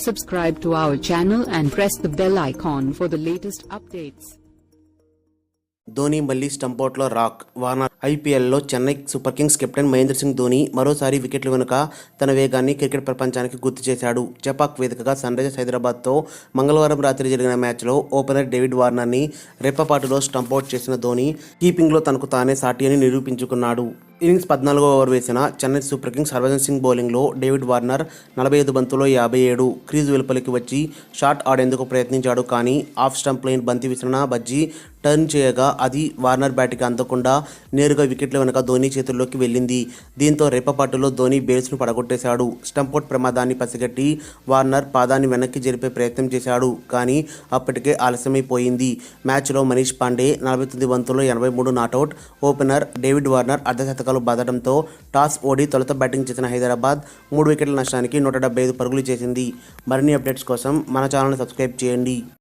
Subscribe to our channel and press the bell icon for the latest updates. Dhoni మళ్ళీ స్టంపౌట్లో రాక్ Warner ఐపీఎల్లో Chennai super kings captain Mahendra Singh Dhoni మరోసారి వికెట్లు వెనుక తన వేగాన్ని క్రికెట్ ప్రపంచానికి గుర్తు చేశాడు జపాక్ వేదికగా సన్ రైజర్స్ హైదరాబాద్తో మంగళవారం రాత్రి జరిగిన మ్యాచ్లో ఓపెనర్ డేవిడ్ వార్నర్ని రెప్పపాటులో స్టంపౌట్ చేసిన ధోని కీపింగ్లో తనకు తానే సాటి అని నిరూపించుకున్నాడు ఇన్నింగ్స్ పద్నాలుగో ఓవర్ వేసిన చెన్నై సూపర్ కింగ్స్ హర్భజన్ సింగ్ బౌలింగ్లో డేవిడ్ వార్నర్ నలభై ఐదు బంతుల్లో యాభై ఏడు క్రీజ్ వెలుపలికి వచ్చి షాట్ ఆడేందుకు ప్రయత్నించాడు కానీ ఆఫ్ స్టంప్ లైన్ బంతి విసిరిన బజ్జీ టర్న్ చేయగా అది వార్నర్ బ్యాట్కి అందకుండా నేరుగా వికెట్ల వెనుక ధోని చేతుల్లోకి వెళ్ళింది. దీంతో రెప్పపాటులో ధోని బేస్ను పడగొట్టేశాడు. స్టంపౌట్ ప్రమాదాన్ని పసిగట్టి వార్నర్ పాదాన్ని వెనక్కి జరిపే ప్రయత్నం చేశాడు. కానీ అప్పటికే ఆలస్యమైపోయింది మ్యాచ్లో మనీష్ పాండే నలభై తొమ్మిది వంతుల్లో ఎనభై మూడు not out opener David Warner అర్ధశతకాలు బాదడంతో టాస్ ఓడి తొలుత బ్యాటింగ్ చేసిన హైదరాబాద్ మూడు వికెట్ల నష్టానికి నూట డెబ్బై ఐదు పరుగులు చేసింది. మరిన్ని అప్డేట్స్ కోసం మన ఛానల్ని సబ్స్క్రైబ్ చేయండి.